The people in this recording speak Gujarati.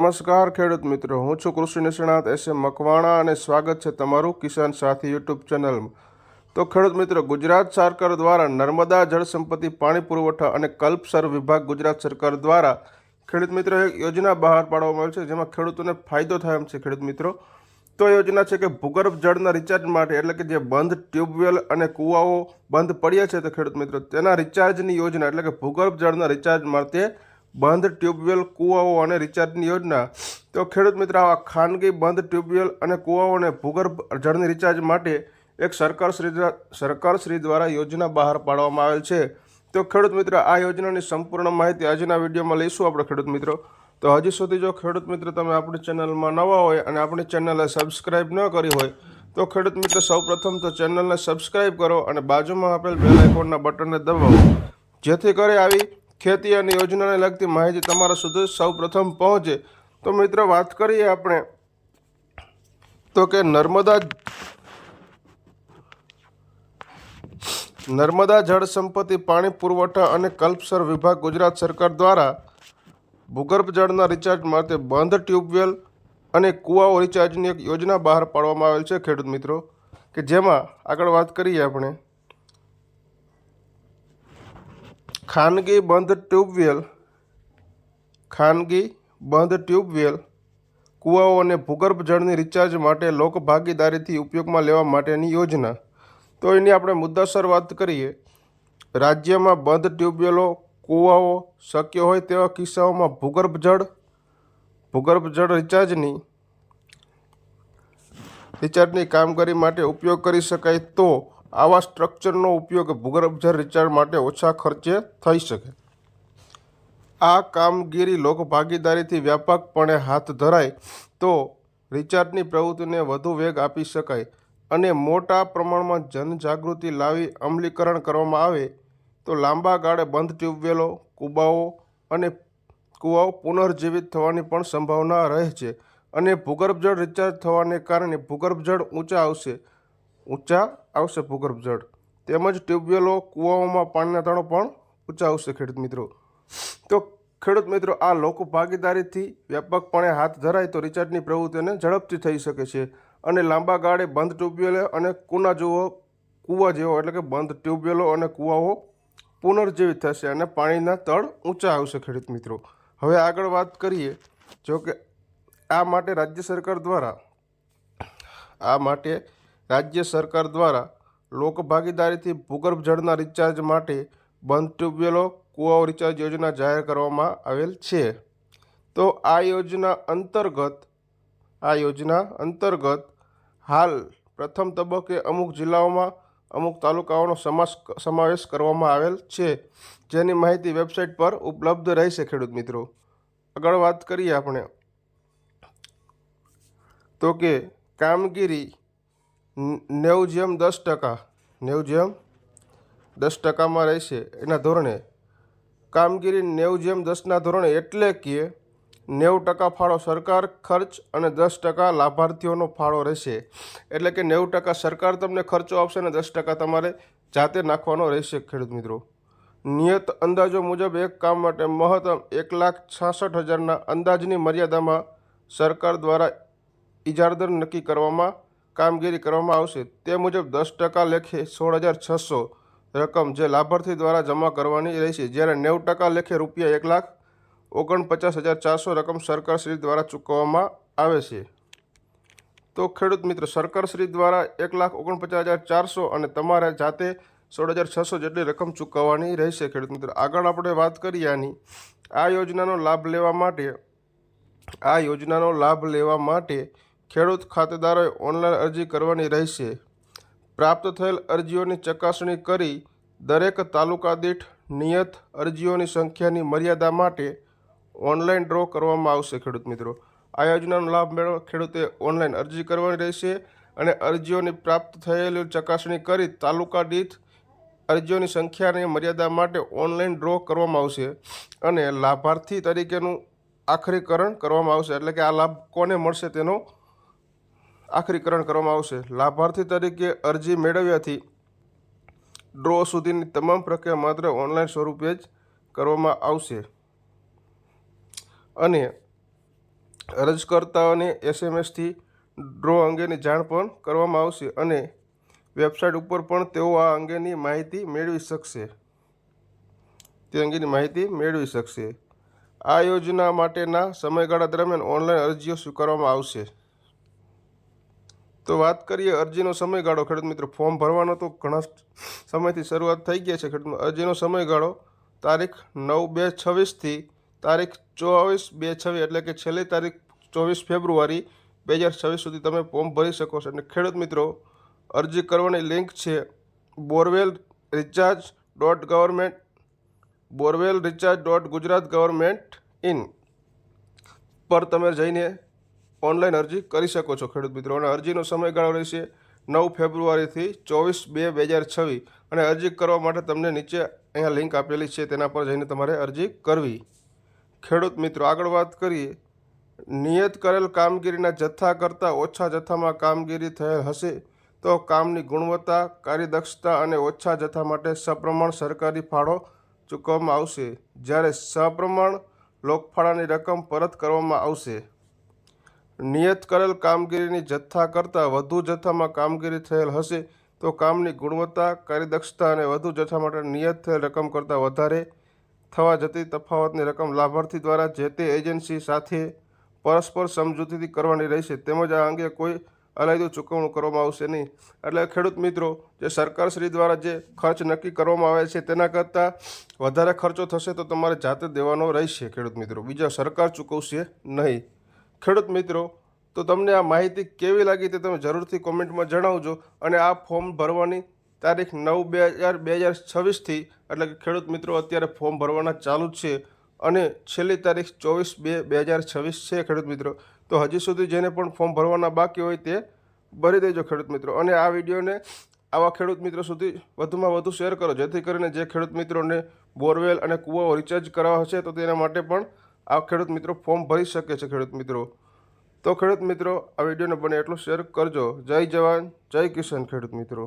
નમસ્કાર ખેડૂત મિત્રો, હું છું કૃષિ નિષ્ણાત એસ. એમ મકવાણા અને સ્વાગત છે તમારું કિસાન સાથી યુટ્યુબ ચેનલમાં. તો ખેડૂત મિત્રો, ગુજરાત સરકાર દ્વારા નર્મદા જળ સંપત્તિ, પાણી પુરવઠા અને કલ્પસર વિભાગ ગુજરાત સરકાર દ્વારા ખેડૂત મિત્રો એક યોજના બહાર પાડવામાં આવી છે, જેમાં ખેડૂતોને ફાયદો થાય એમ છે ખેડૂત મિત્રો. તો યોજના છે કે ભૂગર્ભ જળના રિચાર્જ માટે, એટલે કે જે બંધ ટ્યુબવેલ અને કૂવાઓ બંધ પડ્યા છે તો ખેડૂત મિત્રો, તેના રિચાર્જની યોજના, એટલે કે ભૂગર્ભ જળના રિચાર્જ માટે બંધ ટ્યુબવેલ કૂવાઓ અને રિચાર્જની યોજના. તો ખેડૂત મિત્ર, આવા ખાનગી બંધ ટ્યુબવેલ અને કૂવાઓ અને ભૂગર્ભ જળની રિચાર્જ માટે એક સરકાર શ્રી દ્વા- સરકાર શ્રી દ્વારા યોજના બહાર પાડવામાં આવેલ છે. તો ખેડૂત મિત્ર, આ યોજનાની સંપૂર્ણ માહિતી આજના વિડીયોમાં લઈશું આપણે ખેડૂત મિત્રો. તો હજી સુધી જો ખેડૂત મિત્ર તમે આપણી ચેનલમાં નવા હોય અને આપણી ચેનલને સબસ્ક્રાઈબ ન કરી હોય, તો ખેડૂત મિત્ર સૌપ્રથમ તો ચેનલને સબસ્ક્રાઈબ કરો અને બાજુમાં આપેલ બેલ આઇકોનના બટનને દબાવો. જેથી કરી આવી ખેતી અને યોજનાને લગતી માહિતી તમારા સુધી સૌપ્રથમ પહોંચે. તો મિત્ર, વાત કરીએ આપણે તો કે નર્મદા નર્મદા જળ સંપત્તિ, પાણી, પુરવઠા અને કલ્પસર વિભાગ ગુજરાત સરકાર દ્વારા ભૂગર્ભ જળના રિચાર્જ માટે બંધ ટ્યુબવેલ અને કૂવાઓ રિચાર્જની એક યોજના બહાર પાડવામાં આવેલ છે ખેડૂત મિત્રો. કે જેમાં આગળ વાત કરીએ આપણે. ખાનગી બંધ ટ્યુબવેલ, ખાનગી બંધ ટ્યુબવેલ, કૂવાઓ અને ભૂગર્ભ જળની રિચાર્જ માટે લોકભાગીદારીથી ઉપયોગમાં લેવા માટેની યોજના. તો એની આપણે મુદ્દાસર વાત કરીએ. રાજ્યમાં બંધ ટ્યુબવેલો કૂવાઓ શક્ય હોય તેવા કિસ્સાઓમાં ભૂગર્ભ જળ ભૂગર્ભ જળ રિચાર્જની રિચાર્જની કામગીરી માટે ઉપયોગ કરી શકાય તો આવા સ્ટ્રક્ચરનો ઉપયોગ ભૂગર્ભજળ રિચાર્જ માટે ઓછા ખર્ચે થઈ શકે. આ કામગીરી લોકભાગીદારીથી વ્યાપકપણે હાથ ધરાય તો રિચાર્જની પ્રવૃત્તિને વધુ વેગ આપી શકાય અને મોટા પ્રમાણમાં જનજાગૃતિ લાવી અમલીકરણ કરવામાં આવે તો લાંબા ગાળે બંધ ટ્યુબવેલો, કૂબાઓ અને કૂવાઓ પુનર્જીવિત થવાની પણ સંભાવના રહે છે અને ભૂગર્ભજળ રિચાર્જ થવાને કારણે ભૂગર્ભજળ ઊંચા આવશે. ઊંચા આવશે ભૂગર્ભ જળ તેમજ ટ્યુબવેલો કૂવાઓમાં પાણીના તાણો પણ ઊંચા આવશે, ખેડૂત મિત્રો. તો ખેડૂત મિત્રો, આ લોકો ભાગીદારીથી વ્યાપકપણે હાથ ધરાય તો રિચાર્જની પ્રવૃત્તિને ઝડપથી થઈ શકે છે. અને લાંબા ગાળે બંધ ટ્યુબવેલો અને કૂના જેવો કૂવા જેવો, એટલે કે બંધ ટ્યુબવેલો અને કૂવાઓ પુનર્જીવિત થશે અને પાણીના તળ ઊંચા આવશે, ખેડૂત મિત્રો. હવે આગળ વાત કરીએ, જો કે આ માટે રાજ્ય સરકાર દ્વારા, આ માટે રાજ્ય સરકાર દ્વારા લોકભાગીદારીથી ભૂગર્ભ જળના રિચાર્જ માટે બંધ ટ્યુબવેલો કૂવાઓ રિચાર્જ યોજના જાહેર કરવામાં આવેલ છે. તો આ યોજના અંતર્ગત, આ યોજના અંતર્ગત હાલ પ્રથમ તબક્કે અમુક જિલ્લાઓમાં અમુક તાલુકાઓનો સમાસ સમાવેશ કરવામાં આવેલ છે. જેની માહિતી વેબસાઇટ પર ઉપલબ્ધ રહેશે, ખેડૂત મિત્રો. આગળ વાત કરીએ આપણે. તો કે કામગીરી નેવું જેમ દસ ટકા, નેવું જેમ દસ ટકામાં રહેશે એના ધોરણે. કામગીરી નેવું જેમ દસના ધોરણે એટલે કે નેવું ટકા ફાળો સરકાર ખર્ચ અને દસ ટકા લાભાર્થીઓનો ફાળો રહેશે. એટલે કે નેવું ટકા સરકાર તમને ખર્ચો આપશે અને દસ ટકા તમારે જાતે નાખવાનો રહેશે, ખેડૂત મિત્રો. નિયત અંદાજો મુજબ એક કામ માટે મહત્તમ એક લાખ છાસઠ હજારના અંદાજની મર્યાદામાં સરકાર દ્વારા ઇજારદર નક્કી કરવામાં કામગીરી કરવામાં આવશે તે મુજબ દસ ટકા લેખે સોળ હજાર છસો રકમ જે લાભાર્થી દ્વારા જમા કરવાની રહેશે જ્યારે નેવું ટકા લેખે રૂપિયા એક લાખ ઓગણપચાસ હજાર ચારસો રકમ સરકારશ્રી દ્વારા ચૂકવવામાં આવે છે. તો ખેડૂત મિત્ર, સરકારશ્રી દ્વારા એક લાખ ઓગણપચાસ હજાર ચારસો અને તમારે જાતે સોળ હજાર છસો જેટલી રકમ ચૂકવવાની રહેશે ખેડૂત મિત્ર. આગળ આપણે વાત કરીએ આની. આ યોજનાનો લાભ લેવા માટે, આ યોજનાનો લાભ લેવા માટે ખેડૂત ખાતેદારોએ ઓનલાઈન અરજી કરવાની રહેશે. પ્રાપ્ત થયેલ અરજીઓની ચકાસણી કરી દરેક તાલુકા દીઠ નિયત અરજીઓની સંખ્યાની મર્યાદા માટે ઓનલાઈન ડ્રો કરવામાં આવશે ખેડૂત મિત્રો. આ યોજનાનો લાભ મેળવવા ખેડૂતે ઓનલાઈન અરજી કરવાની રહેશે અને અરજીઓની પ્રાપ્ત થયેલી ચકાસણી કરી તાલુકા દીઠ અરજીઓની સંખ્યાની મર્યાદા માટે ઓનલાઈન ડ્રો કરવામાં આવશે અને લાભાર્થી તરીકેનું આખરીકરણ કરવામાં આવશે. એટલે કે આ લાભ કોને મળશે તેનો આખરીકરણ કરવામાં આવશે. લાભાર્થી તરીકે અરજી મેળવ્યાથી ડ્રો સુધીની તમામ પ્રક્રિયા માત્ર ઓનલાઈન સ્વરૂપે જ કરવામાં આવશે. અને અરજકર્તાઓને એસએમએસથી ડ્રો અંગેની જાણ પણ કરવામાં આવશે અને વેબસાઇટ ઉપર પણ તેઓ આ અંગેની માહિતી મેળવી શકશે. તે અંગેની માહિતી મેળવી શકશે. આ યોજના માટેના સમયગાળા દરમિયાન ઓનલાઈન અરજીઓ સ્વીકારવામાં આવશે. તો વાત કરીએ અરજીનો સમયગાળો. ખેડૂત મિત્રો, ફોર્મ ભરવાનો તો ઘણા સમયથી શરૂઆત થઈ ગયા છે ખેડૂત અરજીનો સમયગાળો તારીખ નવ બે છવ્વીસથી તારીખ ચોવીસ બે છવ્વીસ, એટલે કે છેલ્લી તારીખ ચોવીસ ફેબ્રુઆરી બે હજાર છવ્વીસ સુધી તમે ફોર્મ ભરી શકો છો. અને ખેડૂત મિત્રો, અરજી કરવાની લિંક છે borewell recharge dot government, borewell recharge dot Gujarat government in. પર તમે જઈને ઓનલાઈન અરજી કરી શકો છો, ખેડૂત મિત્રો. અને અરજીનો સમયગાળો રહેશે નવ ફેબ્રુઆરીથી ચોવીસ બે બે હજાર છવ્વીસ. અને અરજી કરવા માટે તમને નીચે અહીંયા લિંક આપેલી છે, તેના પર જઈને તમારે અરજી કરવી. ખેડૂત મિત્રો, આગળ વાત કરીએ. નિયત કરેલ કામગીરીના જથ્થા કરતાં ઓછા જથ્થામાં કામગીરી થયેલ હશે તો કામની ગુણવત્તા, કાર્યદક્ષતા અને ઓછા જથ્થા માટે સપ્રમાણ સરકારી ફાળો ચૂકવવામાં આવશે. જ્યારે સપ્રમાણ લોકફાળાની રકમ પરત કરવામાં આવશે. નિયત કરેલ કામગીરીની જથ્થા કરતાં વધુ જથ્થામાં કામગીરી થયેલ હશે તો કામની ગુણવત્તા કાર્યદક્ષતા અને વધુ જથ્થા માટે નિયત થયેલ રકમ કરતાં વધારે થવા જતી તફાવતની રકમ લાભાર્થી દ્વારા જે તે એજન્સી સાથે પરસ્પર સમજૂતીથી કરવાની રહેશે તેમજ આ અંગે કોઈ અલાયદું ચૂકવણું કરવામાં આવશે નહીં. એટલે ખેડૂત મિત્રો, જે સરકારશ્રી દ્વારા જે ખર્ચ નક્કી કરવામાં આવે છે તેના કરતાં વધારે ખર્ચો થશે તો તમારે જાતે દેવાનો રહેશે ખેડૂત મિત્રો. બીજા સરકાર ચૂકવશે નહીં. ખેડૂત મિત્રો, તો તમને આ માહિતી કેવી લાગી તે તમે જરૂરથી કોમેન્ટમાં જણાવજો અને આ ફોર્મ ભરવાની તારીખ નવ બે હજાર બે હજાર છવ્વીસથી, એટલે કે ખેડૂત મિત્રો અત્યારે ફોર્મ ભરવાના ચાલુ જ છે અને છેલ્લી તારીખ ચોવીસ બે બે હજાર છવ્વીસ છે ખેડૂત મિત્રો. તો હજી સુધી જેને પણ ફોર્મ ભરવાના બાકી હોય તે ભરી દેજો ખેડૂત મિત્રો. અને આ વિડીયોને આવા ખેડૂત મિત્રો સુધી વધુમાં વધુ શેર કરો. જેથી કરીને જે ખેડૂત મિત્રોને બોરવેલ અને કૂવાઓ રિચાર્જ કરાવવા હશે તો તેના માટે પણ આ ખેડૂત મિત્રો ફોર્મ ભરી શકે છે ખેડૂત મિત્રો. તો ખેડૂત મિત્રો, આ વિડીયોને બને એટલું શેર કરજો. જય જવાન, જય કિસાન ખેડૂત મિત્રો.